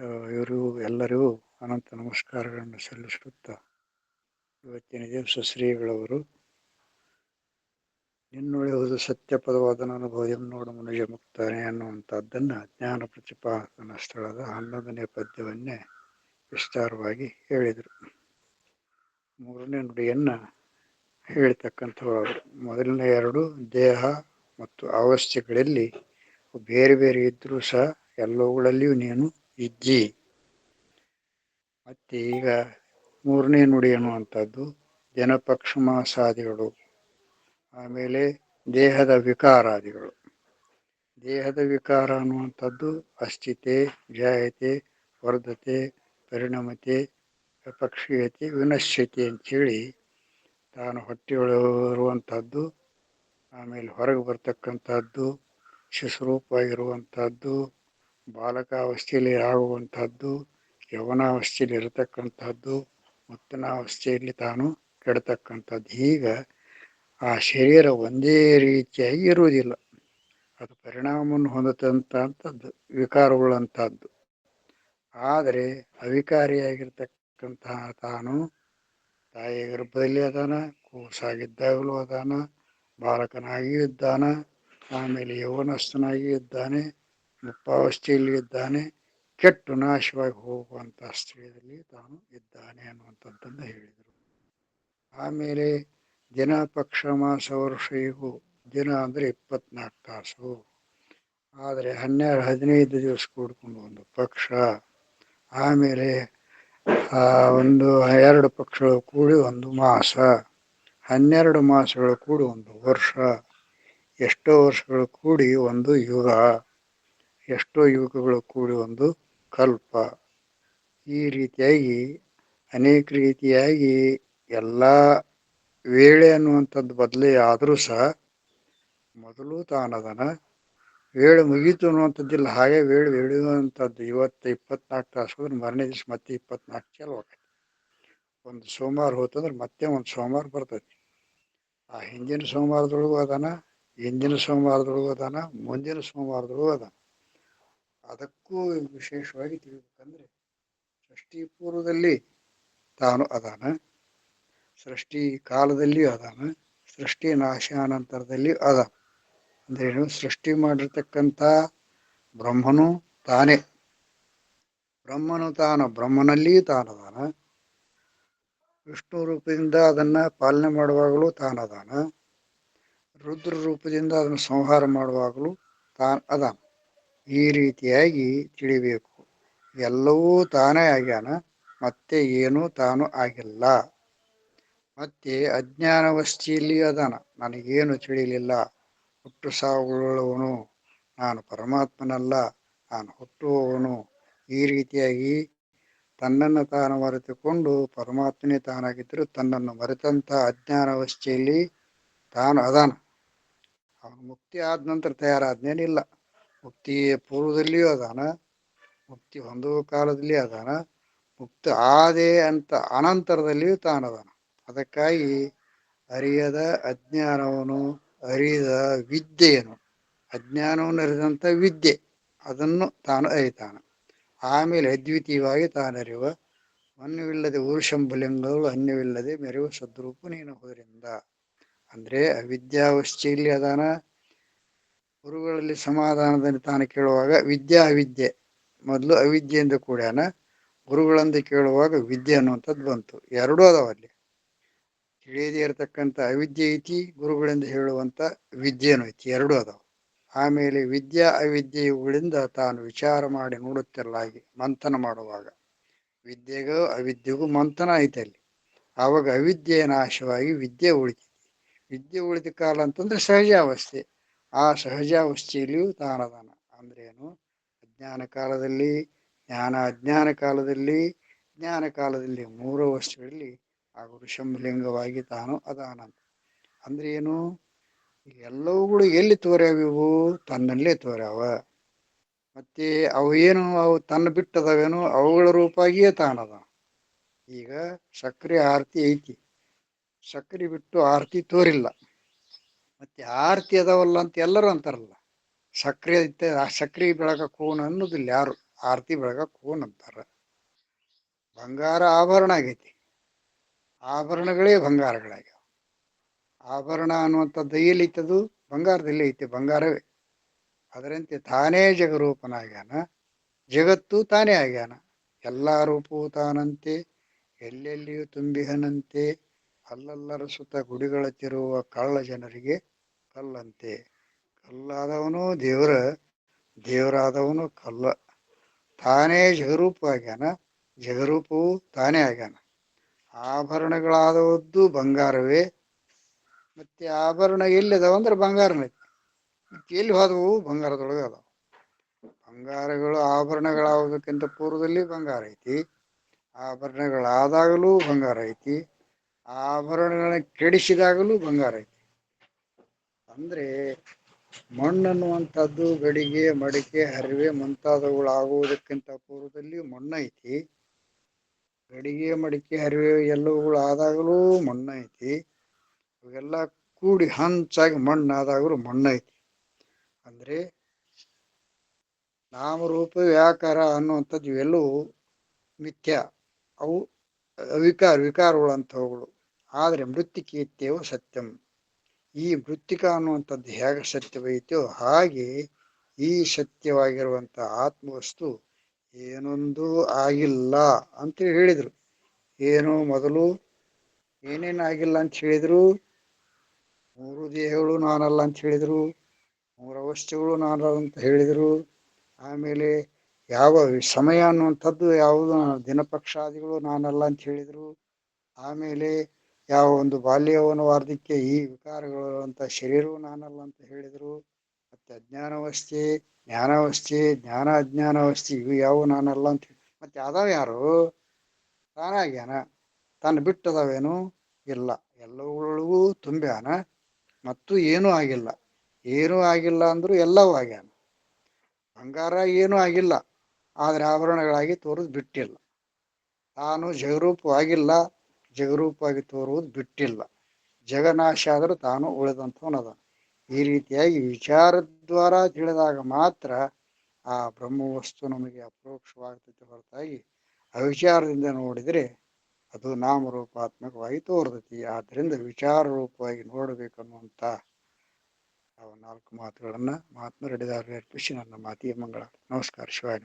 ಇವರು ಎಲ್ಲರಿಗೂ ಅನಂತ ನಮಸ್ಕಾರಗಳನ್ನು ಸಲ್ಲಿಸುತ್ತಾ ಇವತ್ತಿನ ದಿವಸ ಶ್ರೀಗಳವರು ನಿನ್ನುಳಿಯುವುದು ಸತ್ಯಪದವಾದ ಅನುಭವ ನೋಡ ಮನುಜ ಮುಕ್ತಾನೆ ಅನ್ನುವಂಥದ್ದನ್ನು ಜ್ಞಾನ ಪ್ರತಿಪಾದನ ಸ್ಥಳದ ಹನ್ನೊಂದನೇ ಪದ್ಯವನ್ನೇ ವಿಸ್ತಾರವಾಗಿ ಹೇಳಿದರು. ಮೂರನೇ ನುಡಿಯನ್ನು ಹೇಳ್ತಕ್ಕಂಥವರು ಮೊದಲನೇ ಎರಡು, ದೇಹ ಮತ್ತು ಅವಸ್ಥೆಗಳಲ್ಲಿ ಬೇರೆ ಬೇರೆ ಇದ್ದರೂ ಸಹ ಎಲ್ಲವುಗಳಲ್ಲಿಯೂ ನೀನು ಇಜ್ಜಿ. ಮತ್ತೆ ಈಗ ಮೂರನೇ ನುಡಿ ಅನ್ನುವಂಥದ್ದು ಜನಪಕ್ಷಮಾಸಾದಿಗಳು. ಆಮೇಲೆ ದೇಹದ ವಿಕಾರಾದಿಗಳು. ದೇಹದ ವಿಕಾರ ಅನ್ನುವಂಥದ್ದು ಅಸ್ಥಿತೆ, ಜಾಯತೆ, ವರ್ಧತೆ, ಪರಿಣಮತೆ ಪಕ್ಷೀಯತೆ ವಿನಶ್ಯತೆ ಅಂಥೇಳಿ ತಾನು ಹೊಟ್ಟೆಯೊಳಗಿರುವಂಥದ್ದು ಆಮೇಲೆ ಹೊರಗೆ ಬರ್ತಕ್ಕಂಥದ್ದು ಶಿಶುರೂಪವಾಗಿರುವಂಥದ್ದು ಬಾಲಕಾವಸ್ಥೆಯಲ್ಲಿ ಆಗುವಂಥದ್ದು, ಯವನಾವಸ್ಥೆಯಲ್ಲಿ ಇರತಕ್ಕಂಥದ್ದು, ಮುತ್ತನಾವಸ್ಥೆಯಲ್ಲಿ ತಾನು ಕೆಡತಕ್ಕಂಥದ್ದು. ಈಗ ಆ ಶರೀರ ಒಂದೇ ರೀತಿಯಾಗಿ ಇರುವುದಿಲ್ಲ. ಅದು ಪರಿಣಾಮವನ್ನು ಹೊಂದತಂಥದ್ದು ವಿಕಾರವುಳ್ಳಂಥದ್ದು. ಆದರೆ ಅವಿಕಾರಿಯಾಗಿರ್ತಕ್ಕಂತಹ ತಾನು ತಾಯಿ ಗರ್ಭದಲ್ಲಿ ಅದಾನ, ಕೂಸಾಗಿದ್ದಾಗಲೂ ಅದಾನ ಬಾಲಕನಾಗಿಯೂ ಇದ್ದಾನ, ಆಮೇಲೆ ಯೌವನಸ್ಥನಾಗಿಯೂ ಇದ್ದಾನೆ ಮುಪ್ಪಾವಸ್ಥೆಯಲ್ಲಿ ಇದ್ದಾನೆ ಕೆಟ್ಟು ನಾಶವಾಗಿ ಹೋಗುವಂಥ ಸ್ಥಳದಲ್ಲಿ ತಾನು ಇದ್ದಾನೆ ಅನ್ನುವಂಥದ್ದನ್ನು ಹೇಳಿದರು. ಆಮೇಲೆ ದಿನ ಪಕ್ಷ ಮಾಸ ವರ್ಷ ಇವು ದಿನ ಅಂದರೆ ಇಪ್ಪತ್ನಾಲ್ಕು ತಾಸು. ಆದರೆ ಹನ್ನೆರಡು, ಹದಿನೈದು ದಿವಸ ಕೂಡ್ಕೊಂಡು ಒಂದು ಪಕ್ಷ. ಆಮೇಲೆ ಒಂದು ಎರಡು ಪಕ್ಷಗಳು ಕೂಡಿ ಒಂದು ಮಾಸ. ಹನ್ನೆರಡು ಮಾಸಗಳು ಕೂಡಿ ಒಂದು ವರ್ಷ. ಎಷ್ಟೋ ವರ್ಷಗಳು ಕೂಡಿ ಒಂದು ಯುಗ. ಎಷ್ಟೋ ಯುವಕಗಳು ಕೂಡಿ ಒಂದು ಕಲ್ಪ. ಈ ರೀತಿಯಾಗಿ, ಅನೇಕ ರೀತಿಯಾಗಿ ಎಲ್ಲ ವೇಳೆ ಅನ್ನುವಂಥದ್ದು ಬದಲೇ ಆದರೂ ಸಹ ಮೊದಲು ತಾನದನ ವೇಳೆ ಮುಗೀತು ಅನ್ನುವಂಥದ್ದಿಲ್ಲ. ಹಾಗೆ ವೇಳೆ ಹೇಳುವಂಥದ್ದು ಇವತ್ತು ಇಪ್ಪತ್ನಾಲ್ಕು ತಾಸು ಹೋದ್ರೆ ಮರನೇ ದಿವಸ ಮತ್ತೆ ಇಪ್ಪತ್ನಾಲ್ಕು ಚಲೋ ಒಂದು ಸೋಮವಾರ ಹೋತಂದ್ರೆ ಮತ್ತೆ ಒಂದು ಸೋಮವಾರ ಬರ್ತೈತಿ ಆ ಹಿಂದಿನ ಸೋಮವಾರದೊಳಗೂ ಅದಾನ ಹಿಂದಿನ ಸೋಮವಾರದೊಳಗೂ ಅದಾನ ಮುಂದಿನ ಸೋಮವಾರದೊಳಗೂ ಅದಾನ ಅದಕ್ಕೂ ವಿಶೇಷವಾಗಿ ತಿಳಿಬೇಕಂದ್ರೆ ಸೃಷ್ಟಿ ಪೂರ್ವದಲ್ಲಿ ತಾನು ಅದಾನ ಸೃಷ್ಟಿ ಕಾಲದಲ್ಲಿಯೂ ಅದಾನ ಸೃಷ್ಟಿ ನಾಶಾನಂತರದಲ್ಲಿಯೂ ಅದಾನ. ಅಂದ್ರೇನು ಸೃಷ್ಟಿ ಮಾಡಿರ್ತಕ್ಕಂಥ ಬ್ರಹ್ಮನು ತಾನೇ. ಬ್ರಹ್ಮನು ತಾನು, ಬ್ರಹ್ಮನಲ್ಲಿ ತಾನದಾನ ವಿಷ್ಣು ರೂಪದಿಂದ ಅದನ್ನ ಪಾಲನೆ ಮಾಡುವಾಗಲೂ ತಾನದಾನ ರುದ್ರ ರೂಪದಿಂದ ಅದನ್ನು ಸಂಹಾರ ಮಾಡುವಾಗಲೂ ತಾನ್ ಅದಾನ. ಈ ರೀತಿಯಾಗಿ ತಿಳಿಬೇಕು. ಎಲ್ಲವೂ ತಾನೇ ಆಗ್ಯಾನ, ಮತ್ತೆ ಏನೂ ತಾನು ಆಗಿಲ್ಲ. ಮತ್ತೆ ಅಜ್ಞಾನವಸ್ಥೆಯಲ್ಲಿ ಅದಾನ, ನನಗೇನು ತಿಳಿಯಲಿಲ್ಲ ಹುಟ್ಟು ಸಾವುಗಳವನು, ನಾನು ಪರಮಾತ್ಮನಲ್ಲ, ನಾನು ಹುಟ್ಟುವವನು ಈ ರೀತಿಯಾಗಿ ತನ್ನನ್ನು ತಾನು ಮರೆತುಕೊಂಡು ಪರಮಾತ್ಮನೇ ತಾನಾಗಿದ್ದರೂ ತನ್ನನ್ನು ಮರೆತಂಥ ಅಜ್ಞಾನವಸ್ಥೆಯಲ್ಲಿ ತಾನು ಅದಾನ. ಅವನು ಮುಕ್ತಿ ಆದ ನಂತರ ತಯಾರಾದ್ನೇನಿಲ್ಲ. ಮುಕ್ತಿ ಪೂರ್ವದಲ್ಲಿಯೂ ಅದಾನ, ಮುಕ್ತಿ ಹೊಂದುವ ಕಾಲದಲ್ಲಿ ಅದಾನ, ಮುಕ್ತ ಆದೆ ಅಂತ ಅನಂತರದಲ್ಲಿಯೂ ತಾನದಾನ ಅದಕ್ಕಾಗಿ ಅರಿಯದ ಅಜ್ಞಾನವನು ಅರಿಯದ ವಿದ್ಯೆಯನು ಅಜ್ಞಾನವನ್ನು ಅರಿದಂಥ ವಿದ್ಯೆ, ಅದನ್ನು ತಾನು ಅರಿತಾನ. ಆಮೇಲೆ ಅದ್ವಿತೀಯವಾಗಿ ತಾನರಿವ ಅನ್ನವಿಲ್ಲದೆ ಊರುಶಂಭಲಿಂಗಗಳು ಅನ್ಯವಿಲ್ಲದೆ ಮೆರೆಯುವ ಸದ್ರೂಪು ನೀನು ಹೋದ್ರಿಂದ. ಅಂದ್ರೆ ಅವಿದ್ಯಾವಸ್ಥೆಯಲ್ಲಿ ಅದಾನ ಗುರುಗಳಲ್ಲಿ ಸಮಾಧಾನದಲ್ಲಿ ತಾನು ಕೇಳುವಾಗ ವಿದ್ಯಾ ಅವಿದ್ಯೆ. ಮೊದಲು ಅವಿದ್ಯೆಯಿಂದ ಕೂಡ್ಯಾನ, ಗುರುಗಳಿಂದ ಕೇಳುವಾಗ ವಿದ್ಯೆ ಅನ್ನುವಂಥದ್ದು ಬಂತು. ಎರಡೂ ಅದಾವ ಅಲ್ಲಿ. ತಿಳಿಯದೇ ಇರತಕ್ಕಂಥ ಅವಿದ್ಯೆ ಐತಿ, ಗುರುಗಳಿಂದ ಹೇಳುವಂಥ ವಿದ್ಯೆನೂ ಐತಿ. ಎರಡೂ ಅದಾವ. ಆಮೇಲೆ ವಿದ್ಯಾ ಅವಿದ್ಯೆ ಇವುಗಳಿಂದ ತಾನು ವಿಚಾರ ಮಾಡಿ ನೋಡುತ್ತಿರಲಾಗಿ ಮಂಥನ ಮಾಡುವಾಗ. ವಿದ್ಯೆಗೂ ಅವಿದ್ಯೆಗೂ ಮಂಥನ ಐತೆ ಅಲ್ಲಿ. ಆವಾಗ ಅವಿದ್ಯೆ ನಾಶವಾಗಿ ವಿದ್ಯೆ ಉಳಿತೈತಿ. ವಿದ್ಯೆ ಉಳಿದ ಕಾಲ ಅಂತಂದ್ರೆ ಸಹಜಾವಸ್ಥೆ ಆ ಸಹಜಾವಸ್ಥೆಯಲ್ಲಿಯೂ ತಾನದಾನ ಅಂದ್ರೇನು ಅಜ್ಞಾನ ಕಾಲದಲ್ಲಿ, ಜ್ಞಾನ ಅಜ್ಞಾನ ಕಾಲದಲ್ಲಿ, ಜ್ಞಾನ ಕಾಲದಲ್ಲಿ ಮೂರು ವಸ್ತುಗಳಲ್ಲಿ ಆ ಋಷಂಭಲಿಂಗವಾಗಿ ತಾನು ಅದಾನ ಅಂದ್ರೆ ಏನು? ಎಲ್ಲವುಗಳು ಎಲ್ಲಿ ತೋರ್ಯಾವಿವು ತನ್ನಲ್ಲೇ ತೋರ್ಯಾವ. ಮತ್ತೆ ಅವು ಏನು? ಅವು ತನ್ನ ಬಿಟ್ಟದವೇನು? ಅವುಗಳ ರೂಪಾಗಿಯೇ ತಾನದ ಈಗ ಸಕ್ರೆ ಆರತಿ ಐತಿ. ಸಕ್ರೆ ಬಿಟ್ಟು ಆರತಿ ತೋರಿಲ್ಲ. ಮತ್ತೆ ಆರತಿ ಅದಾವಲ್ಲ ಅಂತ ಎಲ್ಲರೂ ಅಂತಾರಲ್ಲ. ಸಕ್ರೆ ಐತೆ ಆ ಸಕ್ರೆ ಬೆಳಕ ಕೋಣ ಅನ್ನೋದಿಲ್ಲ ಯಾರು. ಆರತಿ ಬೆಳಗ ಕೋನ್ ಅಂತಾರ. ಬಂಗಾರ ಆಭರಣ ಆಗೈತಿ. ಆಭರಣಗಳೇ ಬಂಗಾರಗಳಾಗ್ಯಾವ. ಆಭರಣ ಅನ್ನುವಂಥದ್ದು ಎಲ್ಲಿತ್ತದು ಬಂಗಾರದಲ್ಲಿ ಐತೆ, ಬಂಗಾರವೇ. ಅದರಂತೆ ತಾನೇ ಜಗರೂಪನಾಗ್ಯಾನ. ಜಗತ್ತು ತಾನೇ ಆಗ್ಯಾನ. ಎಲ್ಲ ರೂಪವು ತಾನಂತೆ, ಎಲ್ಲೆಲ್ಲಿಯೂ ತುಂಬಿಹನಂತೆ ಅಲ್ಲಲ್ಲರ ಸುತ್ತ ಗುಡಿಗಳ ತಿರುವ ಕಳ್ಳ ಜನರಿಗೆ ಕಲ್ಲಂತೆ. ಕಲ್ಲಾದವನು ದೇವರ, ದೇವರಾದವನು ಕಲ್ಲ. ತಾನೇ ಜಗರೂಪ ಆಗ್ಯಾನ, ಜಗರೂಪವು ತಾನೇ ಆಗ್ಯಾನ. ಆಭರಣಗಳಾದವದ್ದು ಬಂಗಾರವೇ. ಮತ್ತೆ ಆಭರಣ ಎಲ್ಲಿದಾವ ಅಂದ್ರೆ ಬಂಗಾರನ. ಮತ್ತೆ ಎಲ್ಲಿ ಹೋದವು? ಬಂಗಾರದೊಳಗೆ ಅದಾವ. ಬಂಗಾರಗಳು ಆಭರಣಗಳಾಗೋದಕ್ಕಿಂತ ಪೂರ್ವದಲ್ಲಿ ಬಂಗಾರ ಐತಿ. ಆಭರಣಗಳಾದಾಗಲೂ ಬಂಗಾರ ಐತಿ. ಆಭರಣಗಳನ್ನ ಕೆಡಿಸಿದಾಗಲೂ ಬಂಗಾರ ಐತಿ. ಅಂದ್ರೆ ಮಣ್ಣನ್ನುವಂಥದ್ದು ಗಡಿಗೆ, ಮಡಿಕೆ, ಹರಿವೆ ಮುಂತಾದವುಗಳಾಗುವುದಕ್ಕಿಂತ ಪೂರ್ವದಲ್ಲಿ ಮಣ್ಣು ಐತಿ. ಗಡಿಗೆ, ಮಡಿಕೆ, ಹರಿವೆ ಎಲ್ಲವುಗಳಾದಾಗಲೂ ಮಣ್ಣು ಐತಿ. ಇವೆಲ್ಲ ಕೂಡಿ ಹಂಚಾಗಿ ಮಣ್ಣು ಆದಾಗಲೂ ಮಣ್ಣು ಐತಿ. ಅಂದ್ರೆ ನಾಮರೂಪ, ವ್ಯಾಕಾರ ಅನ್ನುವಂಥದ್ದು ಇವೆಲ್ಲವೂ ಮಿಥ್ಯ. ಅವು ವಿಕಾರ ವಿಕಾರಗಳಂಥವುಗಳು. ಆದರೆ ಮೃತ್ತಿಕೇತ್ಯವು ಸತ್ಯಂ. ಈ ಮೃತ್ತಿಕ ಅನ್ನುವಂಥದ್ದು ಹೇಗೆ ಸತ್ಯವಾಯಿತೋ ಹಾಗೆ ಈ ಸತ್ಯವಾಗಿರುವಂಥ ಆತ್ಮವಸ್ತು ಏನೊಂದು ಆಗಿಲ್ಲ ಅಂತ ಹೇಳಿದರು. ಏನು ಮೊದಲು ಏನೇನು ಆಗಿಲ್ಲ ಅಂತ ಹೇಳಿದರು. ಮೂರು ದೇಹಗಳು ನಾನಲ್ಲ ಅಂತ ಹೇಳಿದರು. ಮೂರು ಅವಸ್ಥೆಗಳು ನಾನಲ್ಲ ಅಂತ ಹೇಳಿದರು. ಆಮೇಲೆ ಯಾವ ಸಮಯ ಅನ್ನುವಂಥದ್ದು ಯಾವುದು? ದಿನಪಕ್ಷಾದಿಗಳು ನಾನಲ್ಲ ಅಂತ ಹೇಳಿದರು. ಆಮೇಲೆ ಯಾವ ಒಂದು ಬಾಲ್ಯವನ್ನು ವಾರ್ಧಕ್ಯ ಈ ವಿಕಾರಗಳು ಅಂತ ಶರೀರವು ನಾನಲ್ಲ ಅಂತ ಹೇಳಿದರು. ಮತ್ತೆ ಅಜ್ಞಾನವಸ್ಥೆ ಜ್ಞಾನಾವಸ್ಥೆ ಜ್ಞಾನ ಅಜ್ಞಾನಾವಸ್ಥೆ ಇವು ಯಾವ ನಾನಲ್ಲ ಅಂತ ಮತ್ತೆ ಅದಾವ ಯಾರು ತಾನಾಗ್ಯಾನ ತಾನು ಬಿಟ್ಟದಾವೇನು ಇಲ್ಲ. ಎಲ್ಲವುಗಳಿಗೂ ತುಂಬ್ಯಾನ, ಮತ್ತು ಏನೂ ಆಗಿಲ್ಲ. ಏನೂ ಆಗಿಲ್ಲ ಅಂದ್ರೂ ಎಲ್ಲವೂ ಆಗ್ಯಾನ. ಬಂಗಾರ ಏನೂ ಆಗಿಲ್ಲ. ಆದರೆ ಆಭರಣಗಳಾಗಿ ತೋರಿದು ಬಿಟ್ಟಿಲ್ಲ. ತಾನು ಜಗರೂಪವಾಗಿಲ್ಲ ಜಗರೂಪವಾಗಿ ತೋರುವುದು ಬಿಟ್ಟಿಲ್ಲ. ಜಗನಾಶ ಆದರೂ ತಾನು ಉಳಿದಂಥವನದ ಈ ರೀತಿಯಾಗಿ ವಿಚಾರದ್ವಾರ ತಿಳಿದಾಗ ಮಾತ್ರ ಆ ಬ್ರಹ್ಮವಸ್ತು ನಮಗೆ ಅಪರೋಕ್ಷವಾಗ್ತೈತೆ ಹೊರತಾಗಿ ಅವಿಚಾರದಿಂದ ನೋಡಿದರೆ ಅದು ನಾಮರೂಪಾತ್ಮಕವಾಗಿ ತೋರ್ತೈತಿ. ಆದ್ದರಿಂದ ವಿಚಾರ ರೂಪವಾಗಿ ನೋಡಬೇಕನ್ನುವಂಥ ನಾಲ್ಕು ಮಾತುಗಳನ್ನು ಮಹಾತ್ಮ ರೆಡ್ಡಿದಾರರು ಅರ್ಪಿಸಿ ನನ್ನ ಮಾತಿಗೆ ಮಂಗಳ ನಮಸ್ಕಾರ, ಶಿವಾಯ